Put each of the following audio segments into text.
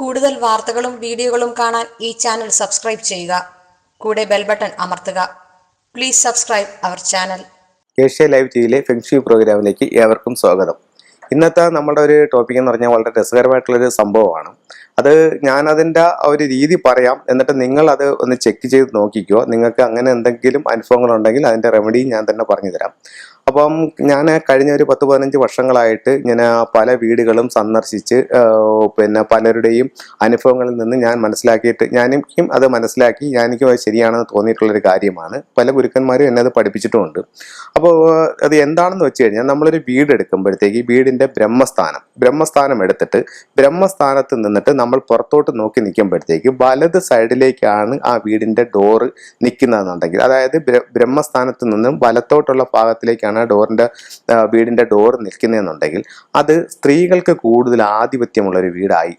കൂടുതൽ വാർത്തകളും വീഡിയോകളും കാണാൻ ഈ ചാനൽ സബ്സ്ക്രൈബ് ചെയ്യുക. കൂടെ ബെൽ ബട്ടൺ അമർത്തുക. Please subscribe our channel. Asia live ടിവിയിലെ feng shui പ്രോഗ്രാമിലേക്ക് ഏവർക്കും സ്വാഗതം. ഇന്നത്തെ നമ്മുടെ ഒരു ടോപ്പിക് എന്ന് പറഞ്ഞാൽ വളരെ രസകരമായിട്ടുള്ളൊരു സംഭവമാണ്. അത് ഞാൻ അതിന്റെ ഒരു രീതി പറയാം. എന്നിട്ട് നിങ്ങൾ അത് ഒന്ന് ചെക്ക് ചെയ്ത് നോക്കിക്കോ. നിങ്ങൾക്ക് അങ്ങനെ എന്തെങ്കിലും അനുഭവങ്ങളുണ്ടെങ്കിൽ അതിന്റെ റെമഡിയും ഞാൻ തന്നെ പറഞ്ഞു തരാം അപ്പം ഞാൻ കഴിഞ്ഞ ഒരു പത്ത് പതിനഞ്ച് വർഷങ്ങളായിട്ട് ഇങ്ങനെ പല വീടുകളും സന്ദർശിച്ച് പിന്നെ പലരുടെയും അനുഭവങ്ങളിൽ നിന്ന് ഞാൻ മനസ്സിലാക്കിയിട്ട് ഞാനും അത് മനസ്സിലാക്കി ഞാനെനിക്കും അത് ശരിയാണെന്ന് തോന്നിയിട്ടുള്ളൊരു കാര്യമാണ്. പല ഗുരുക്കന്മാരും എന്നെ അത് പഠിപ്പിച്ചിട്ടുമുണ്ട്. അപ്പോൾ അത് എന്താണെന്ന് വെച്ച് കഴിഞ്ഞാൽ നമ്മളൊരു വീട് എടുക്കുമ്പോഴത്തേക്ക് വീടിന്റെ ബ്രഹ്മസ്ഥാനം ബ്രഹ്മസ്ഥാനം എടുത്തിട്ട് ബ്രഹ്മസ്ഥാനത്ത് നിന്നിട്ട് നമ്മൾ പുറത്തോട്ട് നോക്കി നിൽക്കുമ്പോഴത്തേക്ക് വലത് സൈഡിലേക്കാണ് ആ വീടിന്റെ ഡോറ് നിൽക്കുന്നതെന്നുണ്ടെങ്കിൽ അതായത് ബ്ര- ബ്രഹ്മസ്ഥാനത്ത് നിന്നും വലത്തോട്ടുള്ള ഭാഗത്തിലേക്കാണ് ആ ഡോറിന്റെ വീടിന്റെ ഡോർ നിൽക്കുന്നതെന്നുണ്ടെങ്കിൽ അത് സ്ത്രീകൾക്ക് കൂടുതൽ ആധിപത്യമുള്ളൊരു വീടായി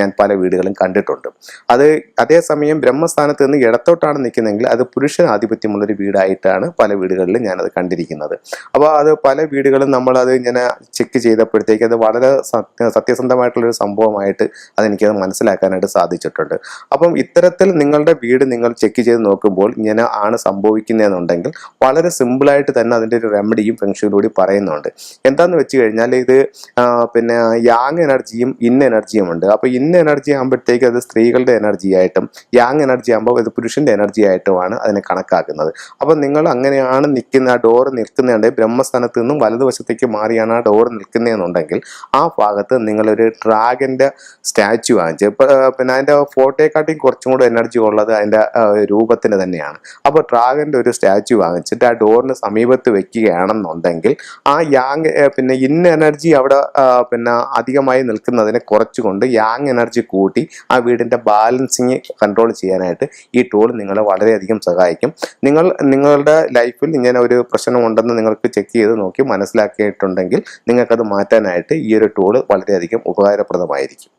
ഞാൻ പല വീടുകളും കണ്ടിട്ടുണ്ട്. അത് അതേസമയം ബ്രഹ്മസ്ഥാനത്ത് നിന്ന് ഇടത്തോട്ടാണ് നിൽക്കുന്നതെങ്കിൽ അത് പുരുഷ ആധിപത്യമുള്ളൊരു വീടായിട്ടാണ് പല വീടുകളിലും ഞാനത് കണ്ടിരിക്കുന്നത്. അപ്പോൾ അത് പല വീടുകളും നമ്മളത് ഇങ്ങനെ ചെക്ക് ചെയ്തപ്പോഴത്തേക്ക് അത് വളരെ സത്യ സത്യസന്ധമായിട്ടുള്ളൊരു സംഭവമായിട്ട് അതെനിക്കത് മനസ്സിലാക്കാനായിട്ട് സാധിച്ചിട്ടുണ്ട്. അപ്പം ഇത്തരത്തിൽ നിങ്ങളുടെ വീട് നിങ്ങൾ ചെക്ക് ചെയ്ത് നോക്കുമ്പോൾ ഇങ്ങനെ ആണ് സംഭവിക്കുന്നതെന്നുണ്ടെങ്കിൽ വളരെ സിമ്പിളായിട്ട് തന്നെ അതിന്റെ ഒരു റെമഡിയും ഫെങ്ഷനിലൂടെ പറയുന്നുണ്ട്. എന്താന്ന് വെച്ച് കഴിഞ്ഞാൽ ഇത് പിന്നെ യാങ് എനർജിയും ഇൻ എനർജിയും അപ്പോൾ ഇന്ന എനർജി ആകുമ്പോഴത്തേക്ക് അത് സ്ത്രീകളുടെ എനർജി ആയിട്ടും യാങ് എനർജി ആകുമ്പോൾ അത് പുരുഷന്റെ എനർജി ആയിട്ടുമാണ് അതിനെ കണക്കാക്കുന്നത്. അപ്പോൾ നിങ്ങൾ അങ്ങനെയാണ് നിൽക്കുന്ന ആ ഡോർ നിൽക്കുന്നുണ്ടെങ്കിൽ ബ്രഹ്മസ്ഥാനത്ത് നിന്നും വലതുവശത്തേക്ക് മാറിയാണ് ആ ഡോർ നിൽക്കുന്നതെന്നുണ്ടെങ്കിൽ ആ ഭാഗത്ത് നിങ്ങളൊരു ഡ്രാഗന്റെ സ്റ്റാച്ചു വാങ്ങിച്ച് പിന്നെ അതിന്റെ ഫോട്ടോയെക്കാട്ടിയും കുറച്ചും കൂടെ എനർജി ഉള്ളത് അതിന്റെ ആ, രൂപത്തിന് തന്നെയാണ്. അപ്പോൾ ഡ്രാഗന്റെ ഒരു സ്റ്റാച്ചു വാങ്ങിച്ചിട്ട് ആ ഡോറിന് സമീപത്ത് വെക്കുകയാണെന്നുണ്ടെങ്കിൽ ആ യാങ് പിന്നെ ഇന്ന എനർജി അവിടെ പിന്നെ അധികമായി നിൽക്കുന്നതിനെ കുറച്ചുകൊണ്ട് യാങ് എനർജി കൂട്ടി ആ വീടിന്റെ ബാലൻസിങ് കൺട്രോൾ ചെയ്യാനായിട്ട് ഈ ടൂൾ നിങ്ങളെ വളരെയധികം സഹായിക്കും. നിങ്ങൾ നിങ്ങളുടെ ലൈഫിൽ ഇങ്ങനെ ഒരു പ്രശ്നമുണ്ടെന്ന് നിങ്ങൾക്ക് ചെക്ക് ചെയ്ത് നോക്കി മനസ്സിലാക്കിയിട്ടുണ്ടെങ്കിൽ നിങ്ങൾക്കത് മാറ്റാനായിട്ട് ഈ ഒരു ടൂൾ വളരെയധികം ഉപകാരപ്രദമായിരിക്കും.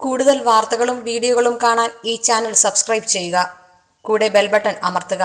കൂടുതൽ വാർത്തകളും വീഡിയോകളും കാണാൻ ഈ ചാനൽ സബ്സ്ക്രൈബ് ചെയ്യുക. കൂടെ ബെൽബട്ടൺ അമർത്തുക.